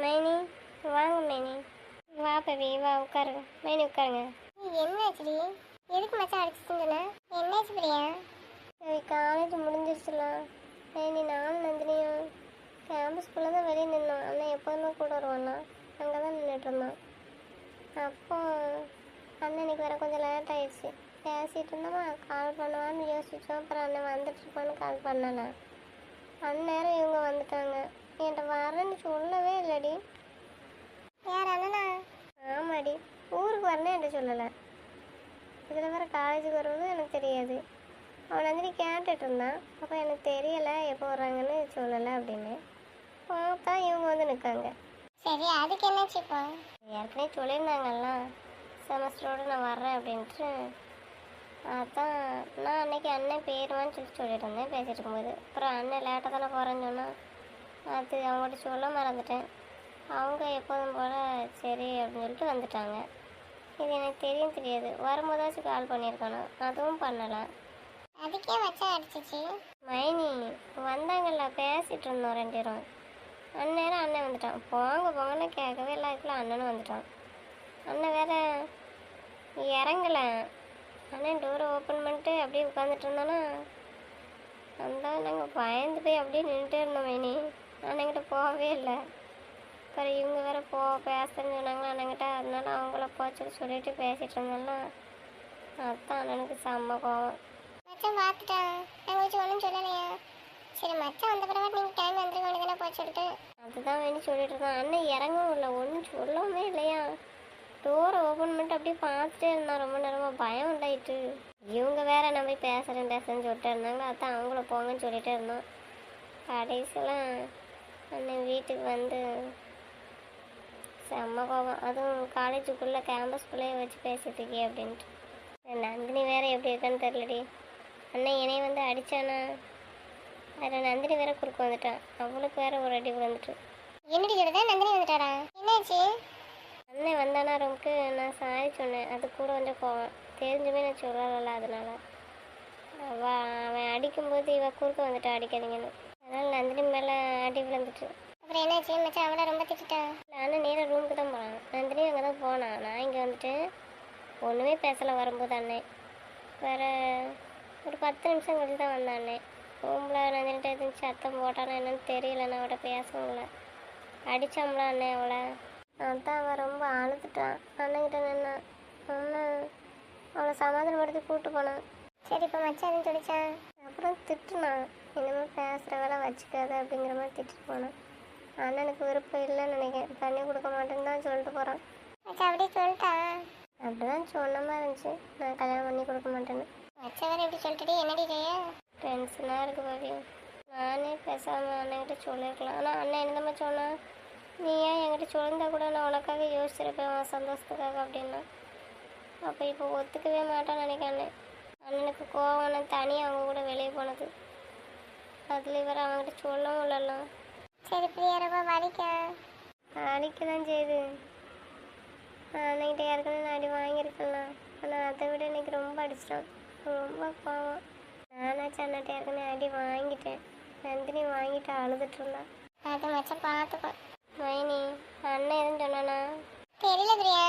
மைனி வாங்க மைனி. வா பவி வா உட்காருங்க. மைனி உட்காருங்க. என்னாச்சுடி எதுக்கு மச்சா அடிச்சுட்டுன என்னாச்சு பிரியா? சரி காலேஜ் முடிஞ்சிருச்சுலாம் மைனி நானும் நந்தினியும் கேம்பஸ்குள்ளே தான் வெளியே நின்னோம். ஆனால் எப்போதுமே கூட வருவாண்ணா அங்கே தான் நின்றுட்டு இருந்தோம் அப்போ அண்ணனுக்கு வேறு கொஞ்சம் லேட் ஆயிடுச்சு. பேசிகிட்டு இருந்தோமா கால் பண்ணுவான்னு யோசிச்சோம். அப்புறம் அண்ணன் வந்துட்டு இருப்பான்னு கால் பண்ணேன் அந்நேரம் இவங்க வந்துட்டாங்க. என்கிட்ட வரேன்னு சொல்லவே இல்லடி. யார் அண்ணனா? ஆமாடி. ஊருக்கு வரணும் என்கிட்ட சொல்லலை. இதில் வேறு காலேஜுக்கு வருவது எனக்கு தெரியாது. அவன் நந்தினி கேட்டுட்டு இருந்தான். அப்போ எனக்கு தெரியலை எப்போ வர்றாங்கன்னு சொல்லலை அப்படின்னு. பார்த்தா இவங்க வந்து நிற்காங்க சரி அதுக்கு என்னாச்சு இப்போ? ஏற்கனவே சொல்லியிருந்தாங்கல்ல செமஸ்டரோடு நான் வர்றேன் அப்படின்ட்டு. அதான் நான் அன்னைக்கு அண்ணன் போயிடுவான்னு சொல்லி சொல்லிட்டு இருந்தேன் பேசிட்டு இருக்கும்போது. அப்புறம் அண்ணன் லேட்டாக தானே போகிறேன்னு சொன்னான். அது அவங்கள்ட்ட சொல்ல மறந்துட்டேன். அவங்க எப்போதும் போல் சரி அப்படின்னு சொல்லிட்டு வந்துட்டாங்க. இது எனக்கு தெரியும் தெரியாது. வரும்போதாச்சும் கால் பண்ணியிருக்கணும். அதுவும் பண்ணலை. அதுக்கே மச்சான் அடிச்சிச்சு. மைனி வந்தாங்கல்ல பேசிட்டு இருந்தோம் ரெண்டு பேரும். அந்நேரம் அண்ணன் வந்துட்டான். போங்க போங்கன்னு கேட்கவே இல்லை. அதுக்குள்ள அண்ணனும் வந்துட்டான். அண்ணன் வேற இறங்கல. அண்ணன் டோரை ஓப்பன் பண்ணிட்டு அப்படியே உட்காந்துட்டு இருந்தானா? அந்த நாங்கள் பயந்து போய் அப்படியே நின்றுட்டே இருந்தோம் மைனி. அண்ணங்கிட்ட போகவே இல்லை. அப்புறம் இவங்க வேற போ பேசுறேன்னு சொன்னாங்களா அண்ணங்கிட்ட அதனால அவங்கள போச்சு சொல்லிட்டு பேசிட்டு இருந்தோம்னா அதான் அண்ணனுக்கு செம்ம கோவம். மச்சான் பார்த்துட்டான் நான் கொஞ்சம் ஒன்றும் சொல்லலையா. சரி மச்சான் வந்த பிறகு நீங்கள் டைம் வந்துருக்க வேண்டியதானே போய் சொல்லிட்டு. அதுதான் வேணும் சொல்லிட்டு இருக்கான் அண்ணன் இறங்கவும் இல்லை. ஒன்றும் சொல்லவே இல்லையா? டோரை ஓப்பன் பண்ணிட்டு அப்படியே பார்த்துட்டே இருந்தான். ரொம்ப நேரமா பயம் உண்டாயிட்டு இவங்க வேற நம்ம போய் பேசுறேன் பேசுறேன்னு சொல்லிட்டு இருந்தாங்க. அதான் அவங்கள போங்கன்னு சொல்லிட்டே இருந்தோம் கடைசியில் அண்ணன் வீட்டுக்கு வந்து செம்ம கோபம். அதுவும் காலேஜுக்குள்ளே கேம்பஸ்குள்ளேயே வச்சு பேசிட்டு இருக்கே அப்படின்ட்டு. நந்தினி வேற எப்படி இருக்கான்னு தெரிலடி அண்ணன் என்னைய வந்து அடிச்சானா? அதில் நந்தினி வேற குறுக்க வந்துட்டான். அவளுக்கு வேற ஒரு அடி விழுந்துட்டு. என்னடி சொல்லுதா நந்தினி வந்துட்டாரா என்னாச்சு? அண்ணன் வந்தானா ரூமுக்கு? நான் சாரி சொன்னேன். அது கூட கொஞ்சம் கோவம். தெரிஞ்சுமே நான் சொல்லலை அதனால. அவ அவன் அடிக்கும்போது இவ குறுக்க வந்துட்டா அடிக்காதீங்கன்னு. அதனால நந்தினி மேலே அடி விழுந்துட்டு. அப்புறம் என்னாச்சு? மச்சான் அவளை ரொம்ப திட்டா அண்ணன் நேராக ரூமுக்கு தான் போனான். நந்தினி அங்கே தான் போனான் நான் இங்கே வந்துட்டு ஒன்றுமே பேசலை வரும்போது அண்ணன் வேறு ஒரு பத்து நிமிஷம் கழிச்சு தான் வந்தான் அண்ணன் ரூமில் நந்தினிட்ட எதுவும் சத்தம் போட்டானா என்னன்னு தெரியல நான் அவட பேசவும் இல்லை. அண்ணே அண்ணன் அவளை. அதான் அவன் ரொம்ப அழுதுட்டான். அண்ணன்கிட்ட நின்னான் அண்ணன் அவளை சமாதானப்படுத்தி கூப்பிட்டு போனான். சரி இப்போ மச்சான் எதுவும் சொல்லிச்சான் அப்புறம் திட்டுனான். இனிமேல் பேசுகிற வேலை வச்சுக்காத அப்படிங்கிற மாதிரி திட்டிட்டு போனான். அண்ணனுக்கு விருப்பம் இல்லைன்னு நினைக்கிறேன். தண்ணி கொடுக்க மாட்டேன்னு தான் சொல்லிட்டு போகிறான் மச்சான் அப்படியே சொல்லிட்டா? அப்படிதான் சொன்ன மாதிரி இருந்துச்சு. நான் கல்யாணம் பண்ணி கொடுக்க மாட்டேன்னு. மச்சான் வேறு எப்படி சொல்லிட்டு என்னடி செய்ய டென்ஷனாக இருக்கு பாவி நானே பேசாமல் அண்ணன்கிட்ட சொல்லியிருக்கலாம் ஆனால் அண்ணன் என்னமா சொன்னான் நீ ஏன் என்கிட்ட சொல்லியிருந்தா கூட நான் உனக்காக யோசிச்சிருப்பேன் சந்தோஷத்துக்காக அப்படின்னா. அப்போ இப்போ ஒத்துக்கவே மாட்டான்னு நினைக்கிறேன் அண்ணனுக்கு கோவம் தனியாக அவங்க கூட வெளியே போனது. அதில் இவர் அவங்ககிட்ட சொல்லவும் இல்லைலாம் சரி பிரியா ரொம்ப வலிக்கா. அடிக்க தான் செய்யுது அன்னைக்கிட்ட ஏற்கனவே நான் அடி வாங்கியிருக்கலாம் ஆனால் அதை விட இன்னைக்கு ரொம்ப அடிச்சிட்டோம் ரொம்ப கோவம் நானாச்சும் அண்ணாட்ட ஏற்கனவே அடி வாங்கிட்டேன். நந்தினி வாங்கிட்டு அழுதுட்டு இருந்தான் அது மச்சான் பார்த்துக்கோ மைனி அண்ணன் எதுவும் சொன்னானா? தெரியல பிரியா.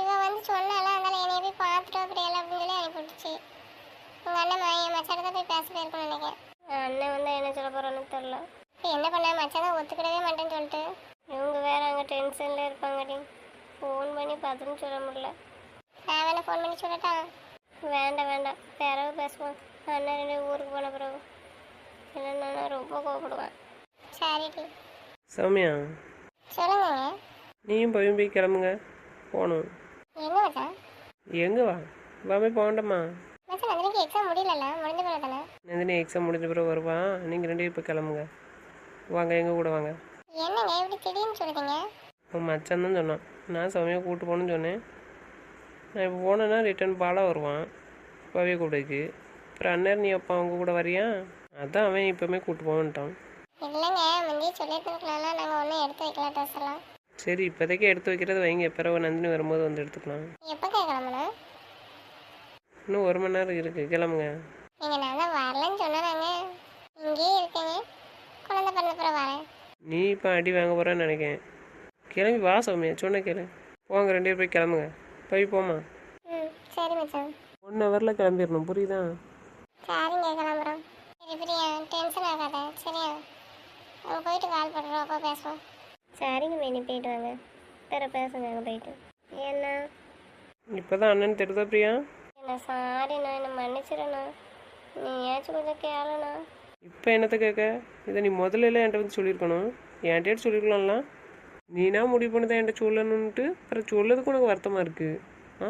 இவ வந்து சொன்னால அதனால என்னைய போய் பார்த்துட்டு பிரியால அப்படின்னு சொல்லி அனுப்பிவிட்டுச்சு. உங்க அண்ணன் என் தான் போய் பேச போயிருக்கோம்னு நினைக்கிறேன். அண்ணன் வந்து என்ன சொல்ல போறான்னு தெரில என்ன பண்ண? மச்சான் ஒத்துக்கிடவே மாட்டேன்னு சொல்லிட்டு. இவங்க வேற அங்கே டென்ஷனில் இருப்பாங்கடி. ஃபோன் பண்ணி பார்த்துன்னு சொல்ல முடியல. நான் வேணா ஃபோன் பண்ணி சொல்லட்டா? வேண்டாம் வேண்டாம். பிறகு பேசுவோம். அண்ணன் ரெண்டு ஊருக்கு போன பிறகு. இல்லைன்னா ரொம்ப கோவப்படுவேன். சரிடி. சௌமியா சொல்லுங்க. நீயும் பையன் போய் கிளம்புங்க. போகணும். என்ன மச்சான்? எங்கே வா? வாமே போகண்டம்மா மச்சான் நந்தினிக்கு எக்ஸாம் முடியலல்ல முடிஞ்ச பிறகு தானே? நந்தினி எக்ஸாம் முடிஞ்ச பிறகு வருவான் நீங்கள் ரெண்டு பேரும் இப்போ கிளம்புங்க. வாங்க எங்கள் கூட வாங்க. என்னங்க இப்படி திடீர்னு சொல்லுதீங்க உன் மச்சான் தான் சொன்னான். நான் சௌமியா கூப்பிட்டு போகணும்னு சொன்னேன். நான் இப்போ போனேன்னா ரிட்டர்ன் பாலாக வருவான். பவிய கூடக்கு அப்புறம் அண்ணன் நீ அப்பா அவங்க கூட வரியா? அதான் அவன் இப்போவுமே கூப்பிட்டு போகன்ட்டான் இல்லைங்க முந்தைய சொல்லியிருந்துருக்கலாம் நாங்கள் ஒன்றும் எடுத்து வைக்கல ட்ரெஸ் எல்லாம். சரி இப்போதைக்கு எடுத்து வைக்கிறது வைங்க. பிறகு நந்தினி வரும்போது வந்து எடுத்துக்கலாம். எப்போ கிளம்பணும் இன்னும் ஒரு மணி நேரம் இருக்குது கிளம்புங்க. நீங்கள் நான் வரலன்னு சொன்னாங்க இங்கேயே இருக்கேங்க. குழந்தை பிறகு வரேன். நீ இப்போ அடி வாங்க போகிறேன்னு நினைக்கிறேன் கிளம்பி வா சௌமியா. சொன்ன கேளு. போங்க ரெண்டு பேர் போய் கிளம்புங்க. போய் போமா ம் சரி மச்சான். ஒன் ஹவரில் கிளம்பிடணும் புரியுதா? சரிங்க கிளம்புறோம். சரி பிரியா டென்ஷன் ஆகாத. சரியா? அங்கே போயிட்டு கால் பண்ணுறோம் அப்போ பேசுவோம். சரிங்க மேனி போயிட்டு வாங்க. வேற பேசுங்க அங்கே போயிட்டு. என்ன இப்போ தான் அண்ணன் தெரியுதா பிரியா? சாரிண்ணா என்னை மன்னிச்சிடண்ணா நீ ஏதாச்சும் கொஞ்சம் கேளுண்ணா. இப்போ என்னத்த கேட்க? இதை நீ முதல்ல என்கிட்ட வந்து சொல்லியிருக்கணும். என்கிட்ட சொல்லியிருக்கலாம்ல. நீனா முடிவு பண்ணதை என்கிட்ட சொல்லணுன்ட்டு அப்புறம் சொல்லதுக்கு உனக்கு வருத்தமாக இருக்குது ஆ?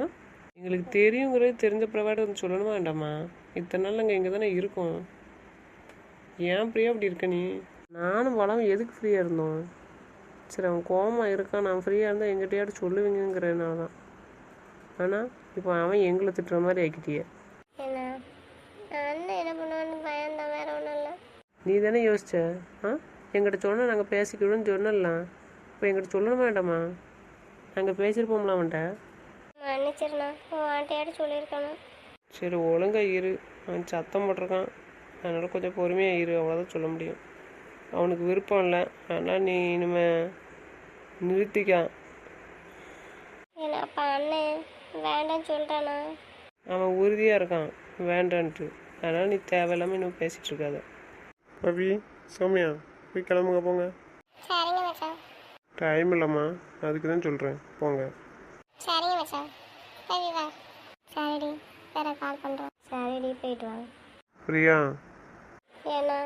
எங்களுக்கு தெரியுங்கிறது தெரிஞ்ச பிரவாடு வந்து சொல்லணுமா வேண்டாமா? இத்தனை நாள் நாங்கள் இங்கே தானே இருக்கோம். ஏன் பிரியா அப்படி இருக்க நீ? நானும் வளம் எதுக்கு ஃப்ரீயாக இருந்தோம்? சரி அவன் கோமா இருக்கான். நான் ஃப்ரீயாக இருந்தால் எங்கிட்டையாட்டு சொல்லுவீங்கிறனால தான் ஆனால் இப்போ அவன் எங்களை திட்டுற மாதிரி ஆக்கிட்டியே. நீ தானே யோசிச்ச? ஆ? எங்கிட்ட சொன்னால் நாங்கள் பேசிக்கிடுவோம்னு சொன்னலாம் இப்போ எங்கிட்ட சொல்லணும் வேண்டாமா? நாங்கள் பேசியிருப்போம்ல அவன்கிட்ட. சரி ஒழுங்கா இரு. அவன் சத்தம் போட்டிருக்கான். அதனால் கொஞ்சம் பொறுமையாக இரு. அவ்வளோதான் சொல்ல முடியும். அவனுக்கு விருப்பம் இல்லை. ஆனால் நீ இனிமே நிறுத்திக்க. ஏன்னா அப்போ அண்ணன் வேண்டாம்னு சொல்லிட்டானா அவன் உறுதியாக இருக்கான். வேண்டான்ட்டு. அதனால் நீ தேவையில்லாமல் இன்னும் பேசிகிட்டு இருக்காத. பவி சௌமியா போய் கிளம்புங்க போங்க. சரிங்க மச்சான். டைம் இல்லைம்மா. அதுக்கு தான் சொல்கிறேன் போங்க. சரிங்க மச்சான். சரி வா. சரிடி. வேற கால் பண்ணுறோம் சரிடி போயிட்டு வாங்க பிரியா. ஏன்னா?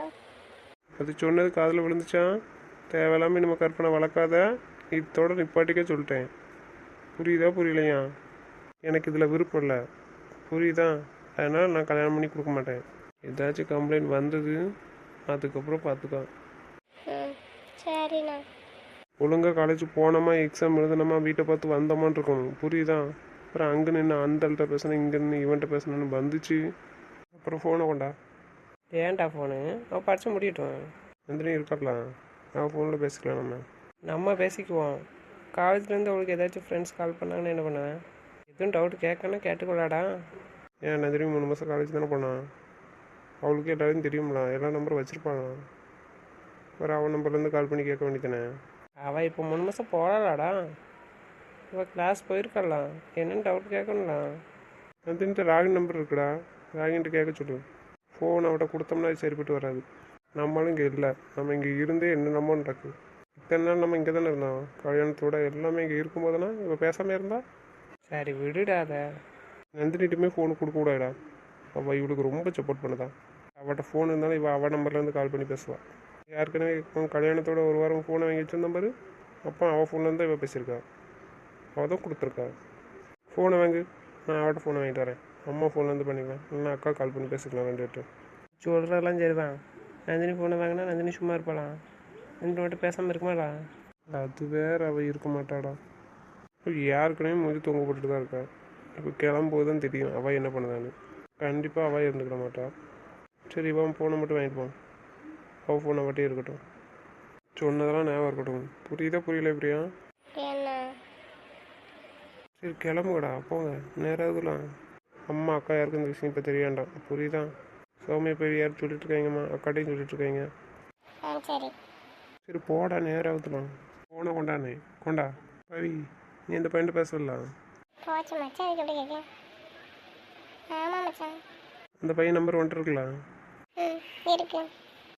அது சொன்னது காதில் விழுந்துச்சா? தேவையில்லாமல் நம்ம கற்பனை வளர்க்காத. இதோட நிப்பாட்டிக்க சொல்லிட்டேன். புரியுதா புரியலையா? எனக்கு இதில் விருப்பம் இல்லை. புரியுதா? அதனால் நான் கல்யாணம் பண்ணி கொடுக்க மாட்டேன். ஏதாச்சும் கம்ப்ளைண்ட் வந்தது அதுக்கப்புறம் பார்த்துக்கோ ம் சரிண்ணா. ஒழுங்காக காலேஜ் போனோமா எக்ஸாம் எழுதுனோமா வீட்டை பார்த்து வந்தோமான்னு இருக்கணும் புரியுதா? அப்புறம் அங்கே நின்று அந்தள்கிட்ட பேசணும் இங்கே நின்று இவன்கிட்ட பேசணும்னு வந்துச்சு. அப்புறம் ஃபோனை கொண்டா? ஏன்டா ஃபோனு அவள் படிச்சு முடியட்டும். நந்தினி இருக்கலாம் அவள் ஃபோனில் பேசிக்கலாம் நம்ம. நம்ம பேசிக்குவோம். காலேஜ்லேருந்து அவளுக்கு ஏதாச்சும் ஃப்ரெண்ட்ஸ் கால் பண்ணாங்கன்னு என்ன பண்ணுவேன் எதுவும் டவுட் கேட்கணும் கேட்டுக்கொள்ளாடா ஏன் நந்தினி மூணு மாதம் காலேஜ் தானே போனான்? அவளுக்கு எல்லாரையும் தெரியும்ல எல்லா நம்பரும் வச்சுருப்பாங்க. ஒரு அவன் நம்பர்லேருந்து கால் பண்ணி கேட்க வேண்டியதானே அவள் இப்போ மூணு மாதம் போகலாடா இவள் கிளாஸ் போயிருக்கலாம் என்னன்னு டவுட் கேட்கணும்ல. நந்தினிட்ட ராகின் நம்பர் இருக்குடா. ராகின்ட்டு கேட்க சொல்லு. ஃபோன் அவட்ட கொடுத்தோம்னா அது சரிப்பட்டு வராது. நம்மளும் இங்கே இல்லை. நம்ம இங்கே இருந்தே என்னென்னமோ நடக்கு. இத்தனை நாள் நம்ம இங்கே தானே இருந்தோம். கல்யாணத்தோட எல்லாமே இங்கே இருக்கும்போதுனா இப்போ பேசாமல் இருந்தா? சரி விடுடாத நந்தினிட்டுமே ஃபோன் கொடுக்கக்கூடாடா அவள் இவளுக்கு ரொம்ப சப்போர்ட் பண்ணுதான் அவட்ட ஃபோன் இருந்தாலும் இவள் அவள் நம்பர்லேருந்து கால் பண்ணி பேசுவாள் ஏற்கனவே கல்யாணத்தோட ஒரு வாரம் ஃபோனை வாங்கி வச்சிருந்த நம்பரு அப்போ அவள் ஃபோன்லேருந்து இவள் பேசியிருக்கா. அவள் தான் கொடுத்துருக்கா. ஃபோனை வாங்கு. நான் அவட்ட ஃபோனை வாங்கிட்டு வரேன். அம்மா ஃபோன்லேருந்து பண்ணிக்கலாம் இல்லைன்னா அக்கா கால் பண்ணி பேசிக்கலாம் ரெண்டு பேர்ட்டு சொல்கிறதெல்லாம் சரிதான். நந்தினி ஃபோனை வாங்கினா நந்தினி சும்மா இருப்பாளாம் நந்தினி மட்டும் பேசாமல் இருக்குமாடா? அது வேற அவள் இருக்க மாட்டாடா. யாருக்குனே மூஞ்சி தொங்க போட்டுட்டு தான் இருக்கா? இப்போ கிளம்பும்போது தான் தெரியும் அவள் என்ன பண்ணுதான்னு. கண்டிப்பாக அவள் இருந்துக்கிட மாட்டா. சரி இவன் ஃபோனை மட்டும் வாங்கிட்டு போவான் அவள் ஃபோனை மட்டும் இருக்கட்டும். சொன்னதெல்லாம் ஞாபகம் இருக்கட்டும். புரியுதா புரியல எப்படியா என்ன? சரி கிளம்புடா போங்க. நேராகுதுலாம் அம்மா அக்கா யாருக்கும் இந்த விஷயம் இப்போ தெரிய வேண்டாம் புரியுதா? சௌமியா போய் யாரும் சொல்லிட்டு இருக்காங்கம்மா? அக்காட்டையும் சொல்லிட்டு இருக்காங்க. சரி. போடா. நேராகுதுலாம் போன கொண்டானே கொண்டா. பவி நீ இந்த பையன்ட்டு பேசலாம் போச்சு மச்சான் அதுக்கு எப்படி கேட்க ஆமாம் மச்சான். அந்த பையன் நம்பர் வந்துட்டு இருக்கலாம் ம் இருக்கு.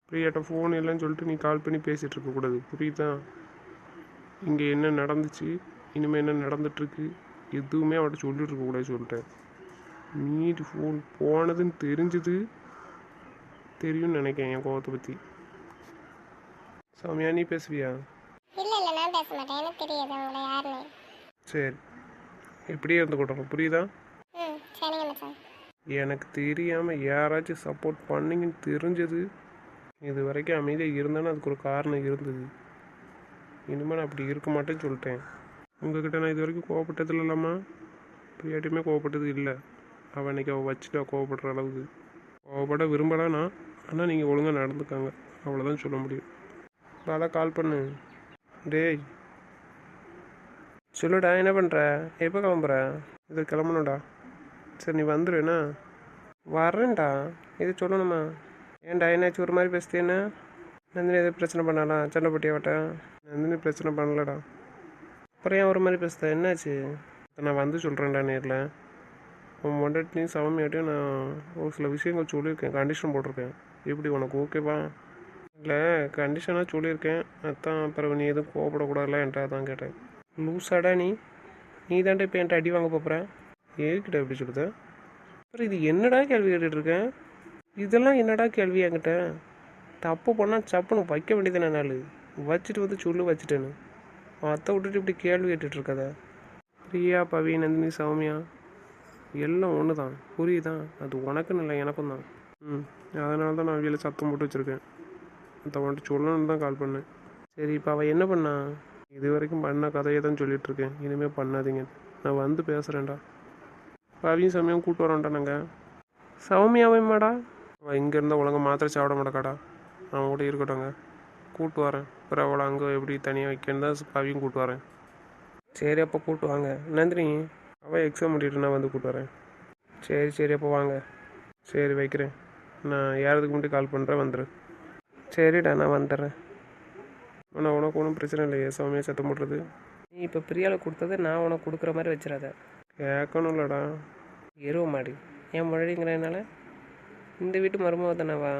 பிரியாட்ட ஃபோன் இல்லைன்னு சொல்லிட்டு நீ கால் பண்ணி பேசிகிட்டு இருக்கக்கூடாது புரியுதா? இங்கே என்ன நடந்துச்சு? இனிமேல் என்ன நடந்துட்டுருக்கு எதுவுமே அவட்ட சொல்லிட்டு இருக்கக்கூடாது சொல்லிட்டேன். மீட்டு ஃபோன் போனதுன்னு தெரிஞ்சது. தெரியும்னு நினைக்கிறேன் என் கோவத்தை பற்றி சௌமியா நீ பேசுவியா? இல்லை இல்லை நான் பேச மாட்டேன். எனக்கு தெரியாது உங்களை யாருன்னு. சரி. இப்படியே இருந்துக்கிட்டோம் புரியுதா? ம் சரிங்க மச்சான். எனக்கு தெரியாமல் யாராச்சும் சப்போர்ட் பண்ணீங்கன்னு தெரிஞ்சது. இது வரைக்கும் அமைதியாக இருந்தேன்னு அதுக்கு ஒரு காரணம் இருந்தது. இனிமேல் நான் அப்படி இருக்க மாட்டேன்னு சொல்லிட்டேன். உங்ககிட்ட நான் இது வரைக்கும் கோவப்பட்டது இல்லாமா பிரியாட்டியுமே கோவப்பட்டது இல்லை. அவள் அன்னைக்கு அவள் வச்சுட்டு கோவப்படுற அளவுக்கு. கோவப்பட விரும்பலானா ஆனால் நீங்கள் ஒழுங்காக நடந்துக்காங்க. அவ்வளோதான் சொல்ல முடியும். பாலா கால் பண்ணு. டேய் சொல்லுடா என்ன பண்ணுற எப்போ கிளம்புற? இது கிளம்பணும்டா. சரி நீ வந்துடுண்ணா வரேன்டா இது சொல்லணுமா? ஏன்டா என்னாச்சு? ஒரு மாதிரி பேசுதேன்னு? நந்தினி எதுவும் பிரச்சனை பண்ணாலா சண்டை போட்டியாவட்ட நந்தினி பிரச்சனை பண்ணலடா. அப்புறம் ஏன் ஒரு மாதிரி பேசுத? என்னாச்சு? நான் வந்து சொல்கிறேன்டா நேரில். உன் மொண்டாட்டியும் சவமியாட்டையும் நான் ஒரு சில விஷயங்கள் சொல்லியிருக்கேன். கண்டிஷன் போட்டிருக்கேன். எப்படி? உனக்கு ஓகேவா இல்லை கண்டிஷனாக சொல்லியிருக்கேன். அதான் அப்புறம் நீ எதுவும் கோவப்படக்கூடாதுல என்கிட்ட அதான் கேட்டேன். லூஸாடா நீ? நீ தாண்டா இப்போ என்கிட்ட அடி வாங்க போகிறேன் ஏகிட்ட எப்படி சொல்லுத அப்புறம் இது என்னடா கேள்வி கேட்டுட்டு இருக்கேன் இதெல்லாம் என்னடா கேள்வி என்கிட்ட? தப்பு பண்ணால் சப்புன்னு வைக்க வேண்டியதானே நாள். வச்சுட்டு வந்து சொல்லு வச்சுட்டேன்னு. அத்தை விட்டுட்டு இப்படி கேள்வி கேட்டுட்ருக்கதா பிரியா பவி நந்தினி சௌமியா எல்லாம் ஒன்று தான் புரியுதான் அது உனக்குன்னு இல்லை எனக்கும் தான். ம் அதனால தான் நான் வீட்டில் சத்தம் போட்டு வச்சுருக்கேன். அதை வந்துட்டு சொல்லணும்னு தான் கால் பண்ணேன். சரி இப்போ அவள் என்ன பண்ணா? இது வரைக்கும் பண்ண கதையை தான் சொல்லிட்டு இருக்கேன் இனிமேல் பண்ணாதீங்க. நான் வந்து பேசுகிறேன்டா பவியும் சமயம் கூப்பிட்டு வரோம்டா நாங்கள் சௌமியாவையுமாடா அவன் இங்கே இருந்தால் ஒழுங்காக மாத்திரை சாப்பிட மாட்டாடா அவன் கூட இருக்கட்டும்ங்க கூப்பிட்டு வரேன். அப்புறம் அவளை அங்கே எப்படி தனியாக வைக்கணும் தான் பவியும் கூப்பிட்டு வரேன். சரி அப்போ கூப்பிட்டு வாங்க. நந்தினி அவன் எக்ஸாம் முடிட்டு நான் வந்து கூப்பிட்டு வரேன். சரி சரி அப்போ வாங்க. சரி வைக்கிறேன். நான் ஏறதுக்கு முன்னாடி கால் பண்ணுறேன் வந்துடு சரிடா நான் வந்துடுறேன். ஆனால் உனக்கு ஒன்றும் பிரச்சனை இல்லையே சௌமியா சத்தம் போடுறது? நீ இப்போ பிரியாவில் கொடுத்தது நான் உனக்கு கொடுக்குற மாதிரி வச்சிடாத. கேட்கணும்லடா. எருவ மாடு. ஏன் முன்னாடிங்கிறதுனால இந்த வீட்டு மருமக தானேவா?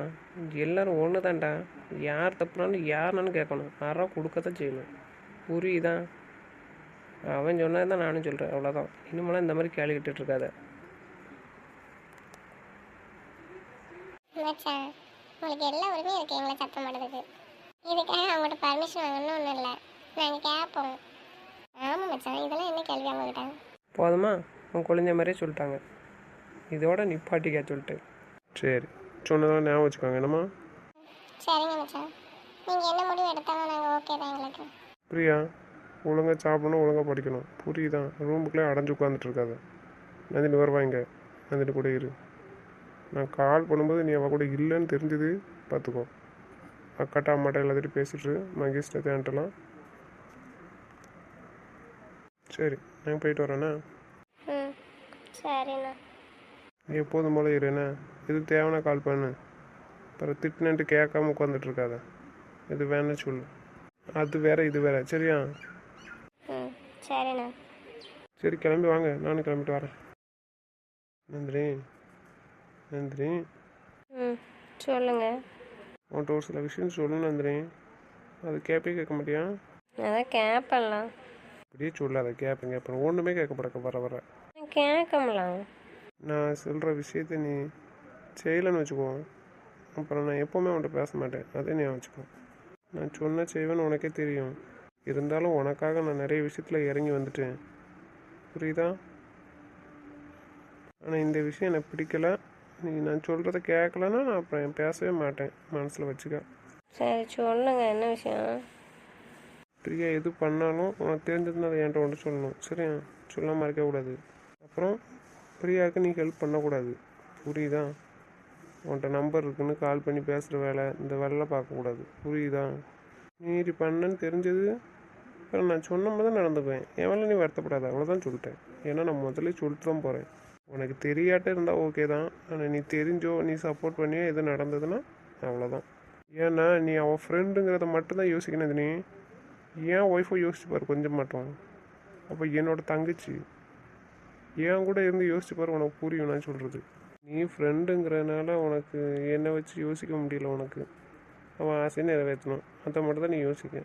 எல்லாரும் ஒன்று தான்டா யார் தப்புனாலும் யாருனாலும் கேட்கணும். யாரோ கொடுக்க தான் செய்யணும். புரியுதா? அவன் சொன்னது தான் நானும் சொல்கிறேன் அவ்வளோதான் இனிமேலாம் இந்த மாதிரி கேள்வி கேட்டுட்டு இருக்காத. உங்களுக்கு எல்லா உரிமையும் இருக்கு. எங்களை சத்தம் போடுறதுக்கு. இதுக்காக அவங்கள்ட்ட பர்மிஷன் வாங்கணும்னு ஒன்றும் இல்லை. நாங்கள் கேட்போம் ஆமாம் மச்சான் இதெல்லாம் என்ன கேள்வி அவங்ககிட்ட? போதுமா? உன் குழந்தை மாதிரியே சொல்லிட்டாங்க. இதோட நிப்பாட்டிக்க சொல்லிட்டு சரி சொன்னதெல்லாம் ஞாபகம் வச்சுக்கோங்க. என்னம்மா? சரிங்க மச்சான். நீங்கள் என்ன முடிவு எடுத்தாலும் நாங்கள் ஓகே தான் எங்களுக்கு. பிரியா ஒழுங்காக சாப்பிடணும் ஒழுங்காக படிக்கணும். புரியுதா? ரூமுக்குள்ளே அடைஞ்சு உட்காந்துட்டு இருக்காத. நந்தினி வருவாங்க நந்தினி கூட இரு. நான் கால் பண்ணும்போது நீ அவள் கூட இல்லைன்னு தெரிஞ்சது பார்த்துக்கோ அக்காட்ட அம்மாட்ட எல்லாத்திட்டையும் பேசிட்டு மகேஷ்ட தேன்ட்டலாம் சரி நாங்கள் போயிட்டு வரேண்ணா. ம் சரிண்ணா. நீ எப்போதும் போல இரு என்ன? எது தேவைன்னா கால் பண்ணு. அப்புறம் திட்டுனன்ட்டு கேட்காம உட்காந்துட்டு இருக்காத. இது வேணா சொல்லு. அது வேற இது வேற. சரியா? ம் சரிண்ணா. சரி கிளம்பி வாங்க. நானும் கிளம்பிட்டு வரேன். நந்தினி நந்தினி. ம் சொல்லுங்கள் உன்கிட்ட ஒரு சில விஷயம் சொல்லணும் நந்தினி அது கேப்பே கேட்க மாட்டியா? அதான் கேட்பலாம் அப்படியே சொல்லாத கேட்பேன் கேட்பேன் ஒன்றுமே கேட்க மாட்டேக்க வர வர. கேட்கலாம் நான் சொல்கிற விஷயத்த நீ செய்யலைன்னு வச்சுக்கோ. அப்புறம் நான் எப்போவுமே உன்கிட்ட பேச மாட்டேன். அதே நீ வச்சுக்கோ. நான் சொன்ன செய்வேன்னு உனக்கே தெரியும். இருந்தாலும் உனக்காக நான் நிறைய விஷயத்தில் இறங்கி வந்துட்டேன். புரியுதா? ஆனால் இந்த விஷயம் எனக்கு பிடிக்கல. நீ நான் சொல்கிறத கேட்கலன்னா நான் அப்புறம் பேசவே மாட்டேன். மனசில் வச்சுக்க. சரி சொல்லுங்க. என்ன விஷயம்? பிரியா எது பண்ணாலும் உனக்கு தெரிஞ்சதுன்னு அதை என்கிட்ட ஒன்று சொல்லணும். சரியா? சொல்லாமல் இருக்கக்கூடாது அப்புறம் பிரியாவுக்கு நீ ஹெல்ப் பண்ணக்கூடாது. புரியுதா? உன்கிட்ட நம்பர் இருக்குன்னு கால் பண்ணி பேசுகிற வேலை இந்த வேலைலாம் பார்க்கக்கூடாது புரியுதா? மீறி பண்ணேன்னு தெரிஞ்சது அப்புறம் நான் சொன்ன மாதிரி தான் நடந்துப்பேன். என் வேலை நீ வருத்தப்படாத. அவ்வளோதான் சொல்லிட்டேன். ஏன்னா நான் முதல்ல சொல்லிட்டு தான் போகிறேன் உனக்கு தெரியாட்ட இருந்தால் ஓகே தான். ஆனால் நீ தெரிஞ்சோ நீ சப்போர்ட் பண்ணியோ எது நடந்ததுன்னா அவ்வளோதான் ஏன்னா நீ அவன் ஃப்ரெண்டுங்கிறத மட்டும்தான் யோசிக்கணும் நீ ஏன் ஒய்ஃபை யோசிச்சு பாரு கொஞ்சம் மாட்டோம். அப்போ என்னோடய தங்கச்சி ஏன் கூட இருந்து யோசிச்சு பாரு உனக்கு புரியும் நான் சொல்கிறது நீ ஃப்ரெண்டுங்கிறதுனால உனக்கு என்னை வச்சு யோசிக்க முடியல உனக்கு. அவன் ஆசையை நிறைவேற்றணும். அதை மட்டும் தான் நீ யோசிக்க.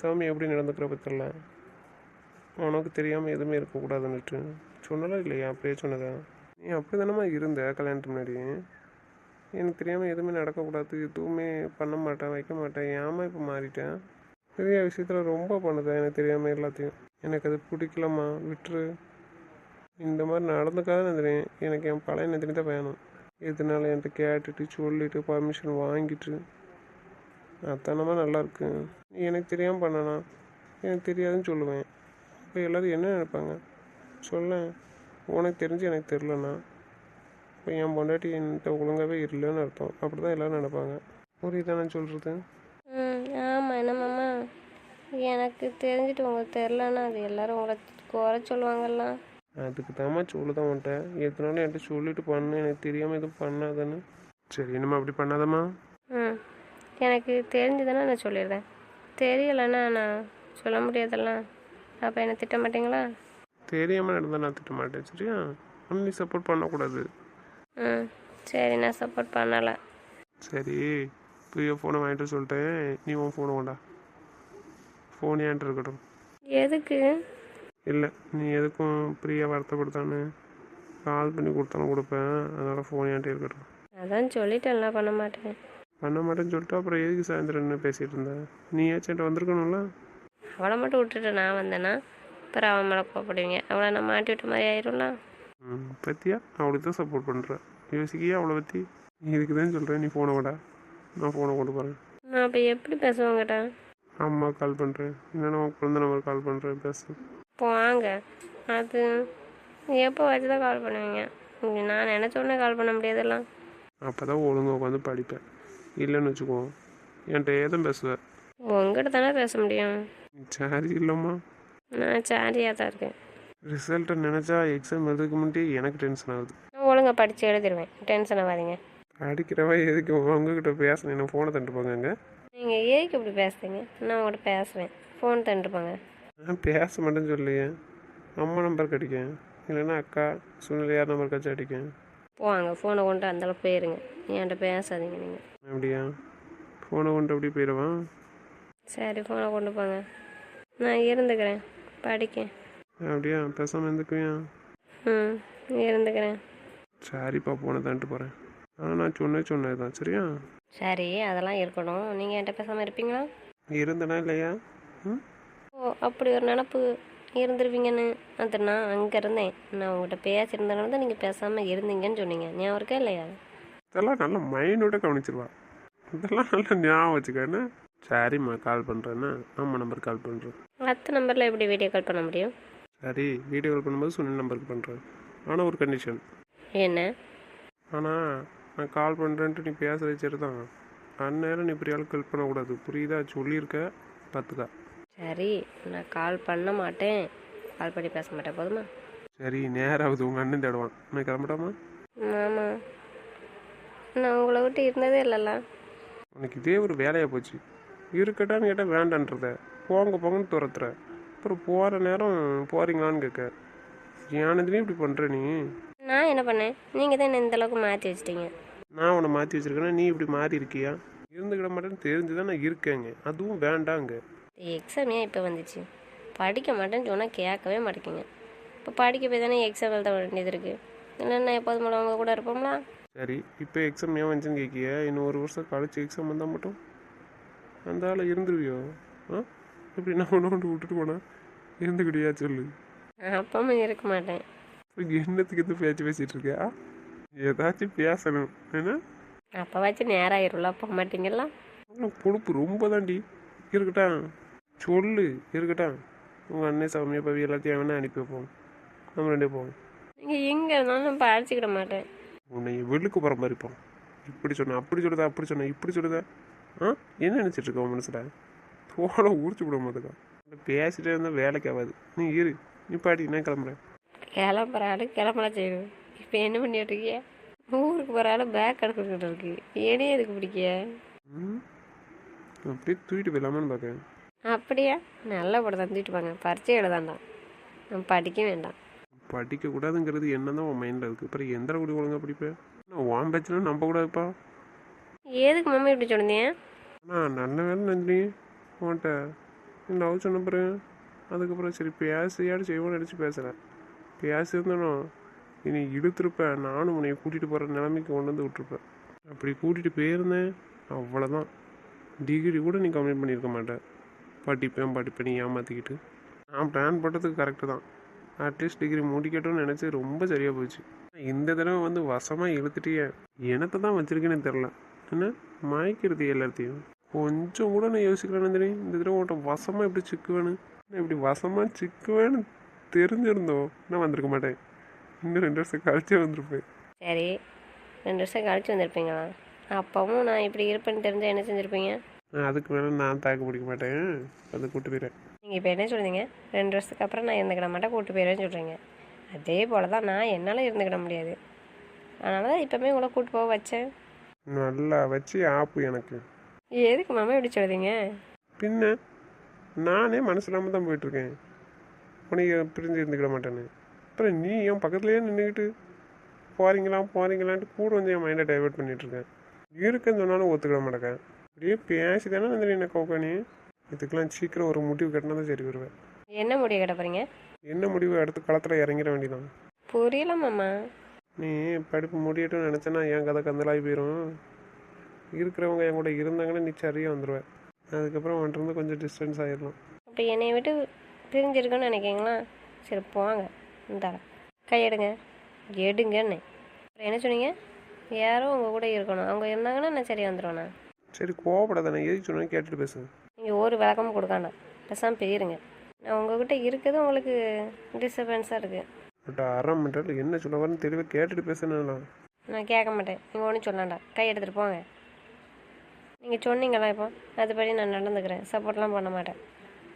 சாமி எப்படி நடந்துக்கிற பத்திரல உனக்கு தெரியாமல் எதுவுமே இருக்கக்கூடாதுன்னுட்டு சொன்னாலும் இல்லையா? அப்படியே சொன்னதா? நீ அப்படி தானம்மா இருந்த கல்யாணத்துக்கு முன்னாடி? எனக்கு தெரியாமல் எதுவுமே நடக்கக்கூடாது எதுவுமே பண்ண மாட்டேன் வைக்க மாட்டேன். ஏமா இப்போ மாறிட்டேன் பெரிய விஷயத்தில் ரொம்ப பண்ணுதேன் எனக்கு தெரியாமல் எல்லாத்தையும். எனக்கு அது பிடிக்கலம்மா விட்டுரு. இந்த மாதிரி நடந்துக்காத நந்தினி எனக்கு என் பழைய நந்தினி தான் வேணும். எதுனால என்கிட்ட கேட்டுட்டு சொல்லிட்டு பர்மிஷன் வாங்கிட்டு? அத்தனமாக நல்லாயிருக்கு நீ எனக்கு தெரியாமல் பண்ணனா? எனக்கு தெரியாதுன்னு சொல்லுவேன். இப்போ எல்லோரும் என்ன நினைப்பாங்க? சொல்ல உனக்கு தெரிஞ்சு எனக்கு தெரிலண்ணா இப்போ என் பொண்டாட்டி என்கிட்ட ஒழுங்காகவே இல்லைன்னு அர்த்தம். அப்படி தான் எல்லோரும் நினைப்பாங்க. புரியுதா நான் சொல்கிறது ம் ஆமாம் என்னம்மாம்மா எனக்கு தெரிஞ்சுட்டு உங்களுக்கு தெரிலன்னா அது எல்லாரும் உங்களை குறை சொல்லுவாங்கல்ல. அதுக்கு தாம்மா சொல்லுதான் உன்ட்ட எத்தனாலும் என்கிட்ட சொல்லிட்டு பண்ணு. எனக்கு தெரியாமல் எதுவும் பண்ணாதன்னு. சரி என்னம்மா அப்படி பண்ணாதம்மா. ம் எனக்கு தெரிஞ்சதுன்னா நான் சொல்லிடுறேன். தெரியலைன்னா நான் சொல்ல முடியாதல்ல அப்போ என்ன திட்ட மாட்டீங்களா? தெரியாமல் நடந்தால் நான் திட்ட மாட்டேன் சரியா? ஆனால் நீ சப்போர்ட் பண்ணக்கூடாது. ம் சரி நான் சப்போர்ட் பண்ணலை. சரி பிரியா ஃபோனை வாங்கிட்டு சொல்லிட்டேன். நீ உன் ஃபோனை கொண்டா ஃபோன் ஏன்ட்டு இருக்கட்டும். எதுக்கு? இல்லை நீ எதுக்கும் பிரியா வருத்தப்படுத்தான்னு கால் பண்ணி கொடுத்தாலும் கொடுப்பேன். அதனால் ஃபோன் ஏன்ட்டு இருக்கட்டும். அதான் சொல்லிட்டேன்ல பண்ண மாட்டேன். பண்ண மாட்டேன்னு சொல்லிட்டு அப்புறம் எதுக்கு சாயந்தரம் என்ன பேசிகிட்டு இருந்த? நீ ஏச்சும் வந்திருக்கணும்ல? அவளை மட்டும் விட்டுட்டு நான் வந்தேன்னா அப்புறம் அவன் மேலே கோப்படுவீங்க அவளை நான் மாட்டி விட்ட மாதிரி ஆயிரும்ல? பத்தியா? அவளுக்கு தான் சப்போர்ட் பண்ணுறேன் யோசிக்கியா அவளை பற்றி இதுக்கு தான் சொல்கிறேன் நீ ஃபோனை விடா. நான் ஃபோனை கொண்டு போகிறேன் நான் அப்போ எப்படி பேசுவாங்கட்டா அம்மா கால் பண்ணுறேன் இல்லைன்னா உன் குழந்தை நம்பர் கால் பண்ணுறேன் பேசு. வாங்க. அது எப்போ வச்சு தான் கால் பண்ணுவீங்க? நான் நினச்ச உடனே கால் பண்ண முடியாதுல்ல? அப்போ தான் ஒழுங்காக உட்காந்து படிப்பேன். இல்லைன்னு வச்சுக்கோ என்கிட்ட ஏதும் பேசுவேன் உங்ககிட்ட தானே பேச முடியும்? சரி இல்லைம்மா. நான் சாரியாக தான் இருக்கேன். ரிசல்ட்டை நினச்சா எக்ஸாம் எழுதுக்கு முன்னாடி எனக்கு டென்ஷன் ஆகுது. நான் ஒழுங்கா படித்து எழுதிடுவேன் டென்ஷன் ஆகாதீங்க. அடிக்கிறவா எதுக்கு? உங்ககிட்ட பேசணும். என்ன ஃபோனை தண்டு போங்க நீங்கள் ஏக்கு இப்படி பேசுறீங்க? நான் உங்கள்கிட்ட பேசுவேன். ஃபோன் தந்துட்டுப்பாங்க நான் பேச மாட்டேன்னு சொல்லியே. அம்மா நம்பர் கிடைக்கும். இல்லைன்னா அக்கா சுனில் யார் நம்பர் கட்சி அடிக்கேன் போவாங்க ஃபோனை கொண்டு அந்தளவுக்கு போயிருங்க. என்கிட்ட பேசாதீங்க நீங்கள் அப்படியா? ஃபோனை கொண்டு அப்படி போயிடுவான்? சரி ஃபோனை கொண்டு போங்க. நான் இருந்துக்கிறேன். படிக்க அப்படியா? பேசாமல் இருந்துக்குவியா? ம் இருந்துக்கிறேன். சரிப்பா ஃபோனை தந்துட்டு போகிறேன் ஆனால் நான் சொன்னே சொன்னது தான் சரியா? சரி அதெல்லாம் இருக்கணும். நீங்கள் என்கிட்ட பேசாமல் இருப்பீங்களா? இருந்தனா இல்லையா? ம்? ஓ அப்படி ஒரு நினப்பு இருந்துருவீங்கன்னு. அது நான் அங்கே இருந்தேன். நான் உங்கள்கிட்ட பேசியிருந்தனால தான் நீங்கள் பேசாமல் இருந்தீங்கன்னு சொன்னீங்க. ஞாபகம் இருக்கா இல்லையா? இதெல்லாம் நல்ல மைண்டோட கவனிச்சிருவா. இதெல்லாம் நல்லா ஞாபகம் வச்சுக்கன்னு சரிம்மா கால் பண்ணுறேன்னா அம்மா நம்பர் கால் பண்ணுறேன் அத்தை நம்பரில் எப்படி வீடியோ கால் பண்ண முடியும்? சரி வீடியோ கால் பண்ணும்போது சுனில் நம்பருக்கு பண்ணுறேன் ஆனால் ஒரு கண்டிஷன் என்ன? ஆனால் நான் கால் பண்ணுறேன்ட்டு நீ பேசுகிற சரி தான் அந்நேரம் நீ பிரியாளுக்கு ஹெல்ப் பண்ணக்கூடாது. புரியுதா? சொல்லியிருக்க பார்த்துக்கா. சரி நான் கால் பண்ண மாட்டேன். கால் பண்ணி பேச மாட்டேன். போதுமா? சரி நேரம் ஆகுது உங்கள் அண்ணன் தேடுவான். நான் கிளம்பட்டாமா? ஆமாம் நான் உங்களை விட்டு இருந்ததே இல்லைல்ல. உனக்கு இதே ஒரு வேலையாக போச்சு. இருக்கட்டான்னு கேட்டால் வேண்டான்றத. போங்க போங்கன்னு துரத்துற. அப்புறம் போகிற நேரம் போகிறீங்களான்னு கேட்க ஏனதுலேயும் இப்படி பண்ணுற நீ? நான் என்ன பண்ணேன்? நீங்கள் தான் என்ன இந்த அளவுக்கு மாற்றி வச்சிட்டீங்க? நான் உன்னை மாற்றி வச்சிருக்கேன்னா நீ இப்படி மாறி இருக்கியா? இருந்துக்கிட மாட்டேன்னு தெரிஞ்சு தான் நான் இருக்கேங்க. அதுவும் வேண்டாங்க. எக்ஸாம் ஏன் இப்போ வந்துச்சு? படிக்க மாட்டேன்னு சொன்னால் கேட்கவே மாட்டேங்கிங்க. இப்போ படிக்க போய் தானே எக்ஸாம் எழுத வேண்டியது இருக்குது இல்லைன்னா எப்போதும் போல அவங்க கூட இருப்போம்ல? சரி இப்போ எக்ஸாம் ஏன் வந்துச்சுன்னு கேட்கிய இன்னும் ஒரு வருஷம் கழிச்சு எக்ஸாம் வந்தால் மட்டும். அந்த ஆளை இருந்துருவியோ? ஆ? இப்படி நான் ஒன்று கொண்டு விட்டுட்டு போனா? இருந்துக்கிட்டியா சொல்லு. அப்பவும் இருக்க மாட்டேன். என்னத்துக்கு எது பேச்சு பேசிகிட்டு இருக்கியா ஏதாச்சும் பேசணும். ஏன்னா அப்போ வச்சு நேரம் ஆயிரும்ல போக மாட்டீங்களா பொறுப்பு ரொம்ப தாண்டி இருக்கட்டும். சொல்லு இருக்கட்டும். உங்கள் அண்ணன் சாமி பவி எல்லாத்தையும் வேணா அனுப்பி வைப்போம். நம்ம ரெண்டே போவோம். நீங்கள் எங்கே இருந்தாலும் நான் படிச்சுக்கிட மாட்டேன். உன்னை வெளுக்கு போகிற மாதிரி இருப்போம் இப்படி சொன்ன அப்படி சொல்லுதா அப்படி சொன்ன இப்படி சொல்லுதா? ஆ? என்ன நினச்சிட்டு இருக்க உன் மனசில்? போன உரிச்சு விட மாட்டேக்கா பேசிட்டே இருந்தால் வேலைக்கு ஆகாது. நீ இரு. நீ பாடி நான் கிளம்புறேன். கிளம்புற ஆளு கிளம்பலாம் செய்யணும் இப்போ என்ன பண்ணிட்டு இருக்கிய? ஊருக்கு போகிற ஆளு பேக் எடுத்துக்கிட்டு இருக்கு. ஏனே எதுக்கு பிடிக்க ம்? அப்படியே தூக்கிட்டு போயிடலாமான்னு பார்க்கேன் அப்படியா? நல்ல படம் தந்துட்டு வாங்க பரிச்சை எழுதாண்டாம் நான் படிக்க வேண்டாம். படிக்கக்கூடாதுங்கிறது என்ன தான் உன் மைண்டில் இருக்குது அப்புறம் எந்த குடி ஒழுங்கா படிப்பேன் நான் பிரச்சனை நம்ப கூடாதுப்பா எதுக்கு மாமா இப்படி சொன்னீங்க? ஆனால் நல்ல வேலை நந்தினி உன்கிட்ட. லவ் சொன்ன பிறகு அதுக்கப்புறம் சரி பேசியாடு செய்வோன்னு நினச்சி பேசுகிறேன் இருந்தனும் இனி இழுத்துருப்பேன் நானும் உன்னை கூட்டிகிட்டு போகிற நிலைமைக்கு கொண்டு வந்து விட்டுருப்பேன். அப்படி கூட்டிகிட்டு போயிருந்தேன் அவ்வளோதான் டிகிரி கூட நீ கம்ப்ளீட் பண்ணியிருக்க மாட்டேன் படிப்பேன் படிப்பேன் நீ ஏமாற்றிக்கிட்டு நான் பிளான் பண்ணுறதுக்கு கரெக்டு தான். அட்லீஸ்ட் டிகிரி முடிக்கட்டும்னு நினச்சி ரொம்ப சரியாக போச்சு. இந்த தடவை வந்து வசமாக இழுத்துட்டியே. எனத்தை தான் வச்சுருக்கேன்னு தெரில என்ன? மயக்கிறது எல்லாத்தையும். கொஞ்சம் கூட நான் யோசிக்கிறேன் நந்தினி. இந்த தடவை உன்ட்ட வசமாக எப்படி சிக்குவேன்னு? நான் இப்படி வசமாக சிக்குவேன்னு தெரிஞ்சிருந்தோம் நான் வந்திருக்க மாட்டேன். இன்னும் ரெண்டு வருஷம் கழிச்சே வந்திருப்பேன். சரி. ரெண்டு வருஷம் கழிச்சு வந்திருப்பீங்களா? அப்பவும் நான் இப்படி இருப்பேன்னு தெரிஞ்சா என்ன செஞ்சுருப்பீங்க? அதுக்கு மேலே நான் தாக்கு பிடிக்க மாட்டேன். வந்து கூட்டு போயிடுறேன். நீங்கள் இப்போ என்ன சொல்றீங்க? ரெண்டு வருஷத்துக்கு அப்புறம் நான் இருந்துக்கிட மாட்டேன் கூட்டு போயிடுவேன்னு சொல்கிறீங்க அதே போல் தான் நான் என்னால் இருந்துக்கிட முடியாது. அதனால தான் இப்போமே உங்களை கூட்டு போக வச்சேன். நல்லா வச்சு ஆப்பு எனக்கு. எதுக்கு மாமா இப்படி சொல்றீங்க பின்ன நானே மனசு இல்லாமல் தான் போயிட்டுருக்கேன். பண்ணி பிரிஞ்சு இருந்துக்கிட மாட்டேன்னு. அப்புறம் நீ என் பக்கத்துலேயே நின்றுக்கிட்டு போகிறீங்களா போகிறீங்களான்ட்டு கூட வந்து என் மைண்டை டைவர்ட் பண்ணிட்டு இருக்கேன் இருக்குன்னு சொன்னாலும் ஒத்துக்கிட மாட்டேன் அப்படியே பேசி தானே வந்து என்ன கோக்கா நீ? இதுக்கெல்லாம் சீக்கிரம் ஒரு முடிவு கட்டினா தான் சரி வருவேன். என்ன முடிய கிட்ட போகிறீங்க என்ன முடிவு? அடுத்து களத்தில் இறங்கிட வேண்டியதான் புரியல மாமா. நீ படிப்பு முடியட்டும்னு நினச்சேன்னா என் கதை கந்தலாகி போயிடும் இருக்கிறவங்க என் கூட இருந்தாங்கன்னா நீ சரியாக வந்துடுவேன் அதுக்கப்புறம் இருந்து கொஞ்சம் டிஸ்டன்ஸ் ஆயிடலாம். அப்படி என்னை விட்டு பிரிஞ்சிருக்குன்னு நினைக்கிங்களா சரி போங்க. இந்தாங்க கையெடுங்க. எடுங்கன்னு அப்புறம் என்ன சொன்னீங்க? யாரோ உங்கள் கூட இருக்கணும். அவங்க இருந்தாங்கன்னா நான் சரியாக வந்துடுவேண்ணா சரி கோவப்படாத. நான் எதுக்கு சொன்னேன் கேட்டுட்டு பேசுங்க. நீங்கள் ஒரு விளக்கமும் கொடுக்காண்டா பேசாமல் போயிருங்க. நான் உங்ககிட்ட இருக்கிறது உங்களுக்கு டிஸ்டர்பன்ஸாக இருக்குது பட் அரை மணி நேரத்தில் என்ன சொல்ல வரேன்னு தெளிவாக கேட்டுட்டு பேசுனா நான். கேட்க மாட்டேன். நீங்கள் ஒன்றும் சொல்லாண்டா கை எடுத்துகிட்டு போங்க. நீங்கள் சொன்னீங்களா இப்போ அதுபடி நான் நடந்துக்கிறேன். சப்போர்ட்லாம் பண்ண மாட்டேன்.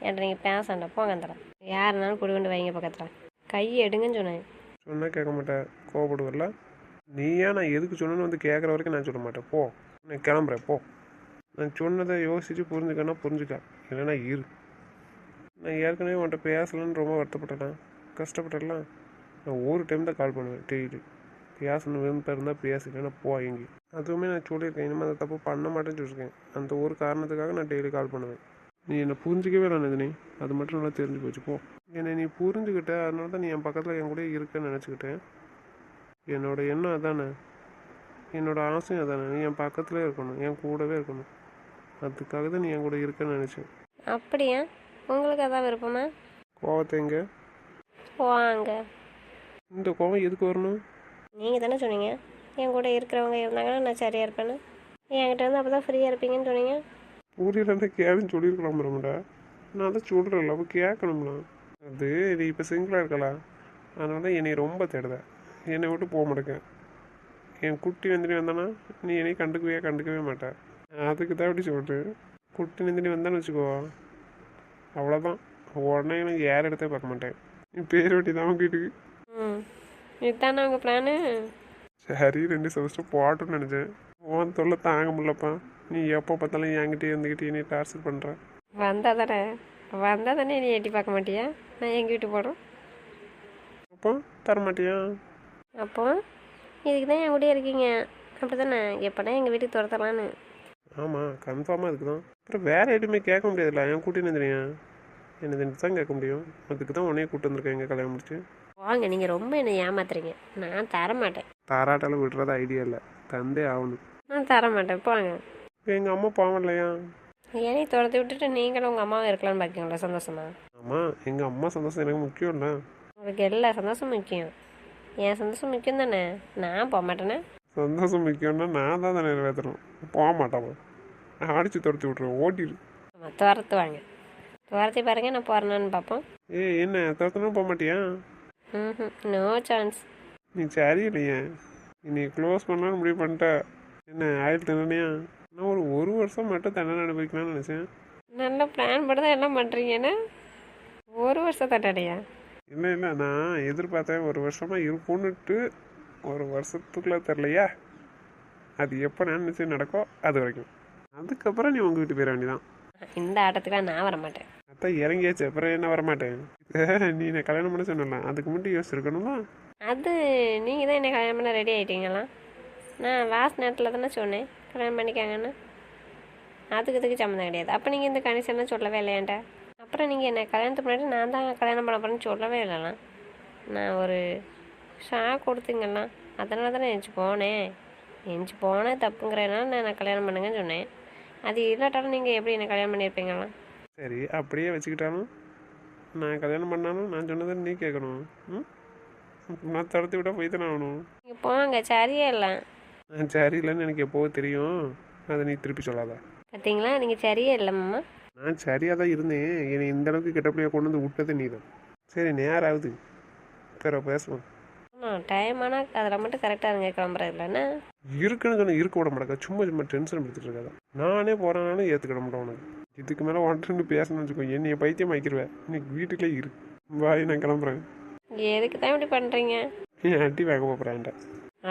என்கிட்ட நீங்கள் பேசாண்டா போங்க அந்த யாருனாலும் குடி கொண்டு வைங்க பக்கத்தில். கை எடுங்கன்னு சொன்னேன். சொன்னால் கேட்க மாட்டேன். கோவப்படுவல நீயா நான் எதுக்கு சொன்னேன்னு வந்து கேட்குற வரைக்கும் நான் சொல்ல மாட்டேன். போ. நான் கிளம்புறேன். போ. நான் சொன்னதை யோசித்து புரிஞ்சுக்கன்னா புரிஞ்சுக்க இல்லைன்னா இரு. நான் ஏற்கனவே உன்கிட்ட பேசலன்னு ரொம்ப வருத்தப்பட்டேன்? கஷ்டப்பட்டலாம் நான் ஒரு டைம் தான் கால் பண்ணுவேன் டெய்லி பேசணும் விரும்ப இருந்தால் பேசிட்டேன்னா போ எங்கி அதுவுமே நான் சொல்லியிருக்கேன் இனிமேல் அந்த தப்பு பண்ண மாட்டேன்னு சொல்லியிருக்கேன். அந்த ஒரு காரணத்துக்காக நான் டெய்லி கால் பண்ணுவேன். நீ என்னை புரிஞ்சிக்கவே இல்லை நந்தினி. அது மட்டும் நல்லா தெரிஞ்சு போச்சு போ. என்னை நீ புரிஞ்சுக்கிட்ட அதனால தான் நீ என் பக்கத்தில் என் கூட இருக்கேன்னு நினச்சிக்கிட்டேன். என்னோட எண்ணம் அதானே? என்னோட ஆசையும் அதானே? நீ என் பக்கத்துலேயே இருக்கணும் என் கூடவே இருக்கணும். அதுக்காக தான் நீ என் கூட இருக்கேன்னு நினச்சேன். அப்படியா? உங்களுக்கு அதான் விருப்பமா? கோவத்தை எங்க? வாங்க. இந்த கோவம் எதுக்கு வரணும்? நீங்கள் தானே சொன்னீங்க. என் கூட இருக்கிறவங்க இருந்தாங்கன்னா நான் சரியாக இருப்பேன்னு. என்கிட்ட வந்து அப்போ தான் ஃப்ரீயாக இருப்பீங்கன்னு சொன்னீங்க. புரியலன்னா கேளுன்னு சொல்லியிருக்கலாம் மேடா நான் தான் சொல்கிறேன்ல அப்போ கேட்கணும்ல. அது நீ இப்போ சிங்கிளாக இருக்கலாம் அதனால தான் என்னை ரொம்ப தேடுத. என்னை விட்டு போக மாட்டேங்க. என் குட்டி நந்தினி வந்தானா? நீ என்னை கண்டுக்கவே கண்டுக்கவே மாட்டேன் அதுக்கு தான் அப்படி சொல்கிறேன் குட்டி நந்தினி வந்தான்னு வச்சுக்கோ. அவ்வளோதான் உடனே எனக்கு யார் இடத்த பார்க்க மாட்டேன். நீ பேர் வெட்டி தான் வீட்டுக்கு ம் இதுதானே உங்கள் பிளானு சரி ரெண்டு செமஸ்டர் போட்டோன்னு நினச்சேன். உன் தொல்லை தாங்க முடியலப்பா. நீ எப்போ பார்த்தாலும் என்கிட்டயே இருந்துக்கிட்டு என்னை டார்ச்சர் பண்ணுற வந்தால் தானே? வந்தால் தானே நீ எட்டி பார்க்க மாட்டியா? நான் எங்கள் வீட்டு போகிறோம் அப்போ தர மாட்டியா அப்போ இதுக்கு தான் என் கூடயே இருக்கீங்க. அப்படி தானே எப்போனா எங்கள் வீட்டுக்கு துரத்தலான்னு. ஆமாம் கன்ஃபார்மாக அதுக்கு தான். அப்புறம் வேறு எதுவுமே கேட்க முடியாதுல்ல. என் கூட்டி தெரியா என்ன தான் கேட்க முடியும். அதுக்கு தான் உன்னையே கூட்டு வந்திருக்கேன் எங்கள் கல்யாணம் முடிச்சு. வாங்க நீங்கள் ரொம்ப என்னை ஏமாத்துறீங்க. நான் தர மாட்டேன் தாராட்டால விடுறது ஐடியா இல்லை. தந்தே ஆகணும். நான் தர மாட்டேன் போங்க. எங்கள் அம்மா பாவம் இல்லையா? என்னையும் துரத்தி விட்டுட்டு நீங்களும் உங்கள் அம்மாவும் இருக்கலாம்னு பார்க்கீங்களா சந்தோஷமா? ஆமாம் எங்கள் அம்மா சந்தோஷம் எனக்கு முக்கியம் இல்லை. உங்களுக்கு எல்லா சந்தோஷம் முக்கியம். என் சந்தோஷம் முக்கியம் தானே? நான் போக மாட்டேனே. சந்தோஷம் முக்கியம்னா நான் தான் தானே நிறைவேற்றணும். போக மாட்டாமா? அடித்து துரத்தி விட்ருவேன் ஓட்டிடு. ஆமாம் துரத்து வாங்க. துரத்தி பாருங்க நான் போகிறேன்னு பார்ப்போம். ஏ என்ன துரத்தணும் போக மாட்டியா? நோ சான்ஸ் நீ சரியில்லையே நீ க்ளோஸ் பண்ணலான்னு முடிவு பண்ணிட்ட. என்ன ஆயில் தண்டனையா நான் ஒரு ஒரு வருஷம் மட்டும் தண்டனை அனுபவிக்கலாம்னு நினச்சேன். நல்ல பிளான் பண்ணி தான் எல்லாம் பண்ணுறீங்கன்னு ஒரு வருஷம் தட்டடையா இல்லை இல்லை நான் எதிர்பார்த்தேன் ஒரு வருஷமாக இருப்போன்னுட்டு ஒரு வருஷத்துக்குள்ளே தெரிலையா அது எப்போ நினச்சி நடக்கோ அது வரைக்கும். அதுக்கப்புறம் நீ உங்கள் வீட்டு போயிட வேண்டியதான் இந்த ஆட்டத்துக்குலாம் நான் வர மாட்டேன் அப்போ இறங்கியாச்சு. அப்புறம் என்ன வரமாட்டேன் நீ என்ன கல்யாணம் பண்ண சொன்னலாம் அதுக்கு மட்டும் யோசிச்சிருக்கணுமா அது நீங்கள் தான் என்ன கல்யாணம் பண்ண ரெடி ஆகிட்டீங்களா நான் லாஸ்ட் நேரத்தில் தானே சொன்னேன் கல்யாணம் பண்ணிக்காங்கன்னு. அதுக்கு இதுக்கு சம்மந்தம் கிடையாது. அப்போ நீங்கள் இந்த கண்டிஷன்லாம் சொல்லவே இல்லையாண்டா அப்புறம் நீங்கள் என்ன கல்யாணத்துக்கு முன்னாடி நான் தான் கல்யாணம் பண்ண போகிறேன்னு சொல்லவே இல்லைலாம் நான் ஒரு ஷாக் கொடுத்தீங்கலாம் அதனால தானே எஞ்சி போனேன். எஞ்சி போனேன் தப்புங்கிறனால நான் நான் கல்யாணம் பண்ணுங்கன்னு சொன்னேன். அது இல்லாட்டாலும் நீங்கள் எப்படி என்ன கல்யாணம் பண்ணியிருப்பீங்களாம் சரி அப்படியே வச்சுக்கிட்டாலும் நான் கல்யாணம் பண்ணாலும் நான் சொன்னதை நீ கேட்கணும். ம்? நான் தடுத்து விட்டா போய் தானே ஆகணும். நீங்கள் போங்க சரியே இல்லை. நான் சரி இல்லைன்னு எனக்கு எப்போவோ தெரியும். அதை நீ திருப்பி சொல்லாத. பார்த்தீங்களா? நீங்கள் சரியே இல்லை மாமா. நான் சரியாக தான் இருந்தேன். என்னை இந்த அளவுக்கு கெட்டப்படியாக கொண்டு வந்து விட்டது நீ தான் சரி நேரம் ஆகுது பிற பேசுவோம் டைம் ஆனால் அதில் மட்டும் கரெக்டாக இருங்க கிளம்புறது இல்லைன்னா இருக்குன்னு இருக்க விட மாட்டேங்க சும்மா சும்மா டென்ஷன் எடுத்துட்டு இருக்காத. நானே போகிறேனாலும் ஏற்றுக்கிட மாட்டேன் உனக்கு. இதுக்கு மேலே ஒன்று பேசணும்னு வச்சுக்கோ என்னைய பைத்தியம் ஆக்கிடுவேன் இன்னைக்கு வீட்டுக்குள்ளே இரு. பாய் நான் கிளம்புறேன். எதுக்கு தான் இப்படி பண்ணுறீங்க நீ அட்டி வாங்க போகிறேன்ட்ட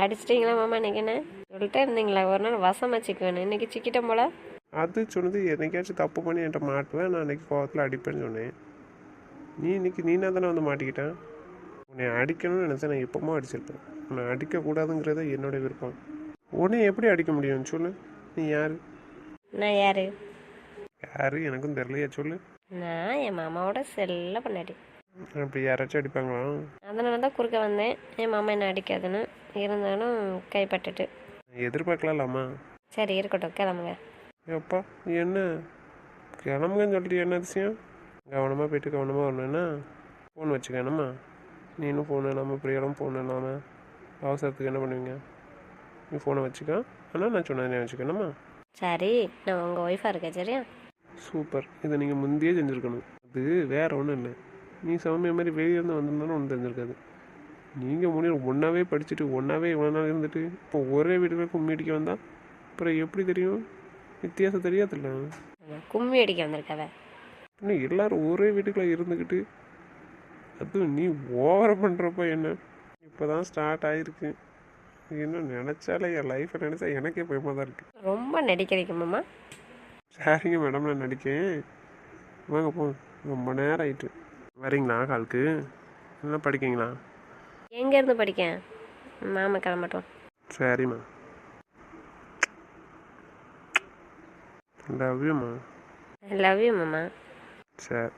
அடிச்சிட்டிங்களா மாமா இன்னைக்கு என்ன? சொல்லிட்டே இருந்தீங்களா? ஒரு நாள் வசமாக சிக்குவேன் இன்னைக்கு சிக்கிட்டேன் போல. அது சொன்னது என்னைக்காச்சும் தப்பு பண்ணி என்கிட்ட மாட்டுவேன். நான் அன்னைக்கு கோவத்தில் அடிப்பேன்னு சொன்னேன். நீ இன்னைக்கு நீனா தானே வந்து மாட்டிக்கிட்டேன் உன்னை அடிக்கணும்னு நினச்சா நான் எப்போமோ அடிச்சிருப்பேன். உன்னை அடிக்கக்கூடாதுங்கிறத என்னோட விருப்பம். உன்னை எப்படி அடிக்க முடியும்? சொல்லு. நீ யார்? நான் யார்? யார்? எனக்கும் தெரியலையா சொல்லு. நான் என் மாமாவோட செல்ல பண்ணாடி அப்படி யாராச்சும் அடிப்பாங்களா? அதனால தான் குறுக்க வந்தேன். என் மாமா என்ன அடிக்காதுன்னு இருந்தாலும் கைப்பட்டுட்டு நான் எதிர்பார்க்கலாம்மா சரி இருக்கட்டும் கிளம்புங்க. எப்பா என்ன? கிளம்புங்கன்னு சொல்லிட்டு என்ன அதிசயம்? கவனமாக போயிட்டு கவனமாக வரணும்னா ஃபோன் வச்சுக்கணுமா நீனும் ஃபோன் இல்லாமல் பிரியாலும் ஃபோன் இல்லாமல் அவசரத்துக்கு என்ன பண்ணுவீங்க? நீ ஃபோனை வச்சுக்க. ஆனால் நான் சொன்னதே வச்சுக்கணுமா சரி நான் உங்கள் ஒய்ஃபாக இருக்கேன் சரியா? சூப்பர். இதை நீங்கள் முந்தையே செஞ்சுருக்கணும். அது வேற ஒன்றும் இல்லை. நீ சௌமிய மாதிரி வெளியே இருந்து வந்திருந்தாலும் ஒன்றும் தெரிஞ்சிருக்காது. நீங்கள் முன்னாடி ஒன்றாவே படிச்சுட்டு ஒன்றாவே இவ்வளோ நாள் இருந்துட்டு இப்போ ஒரே வீட்டுக்குள்ள கும்மி அடிக்க வந்தால் அப்புறம் எப்படி தெரியும்? வித்தியாசம் தெரியாதுல்ல. கும்மி அடிக்க வந்திருக்காவ. இன்னும் எல்லாரும் ஒரே வீட்டுக்குள்ள இருந்துக்கிட்டு அதுவும் நீ ஓவர பண்ணுறப்ப என்ன? இப்போ தான் ஸ்டார்ட் ஆகிருக்கு இன்னும் நினச்சாலே என் லைஃப்பை நினச்சா எனக்கே பயமாக தான் இருக்குது ரொம்ப நடிக்கிறீங்க மாமா. சரிங்க மேடம் நான் நடிக்கேன் வாங்க போ. ரொம்ப நேரம் ஆயிட்டு. வரீங்களா காலுக்கு? என்ன படிக்கீங்களா எங்கேருந்து படிக்க மாமா கிளம்பட்டும். சரிம்மா. லவ் யூம்மா லவ் யூ மாமா. சரி.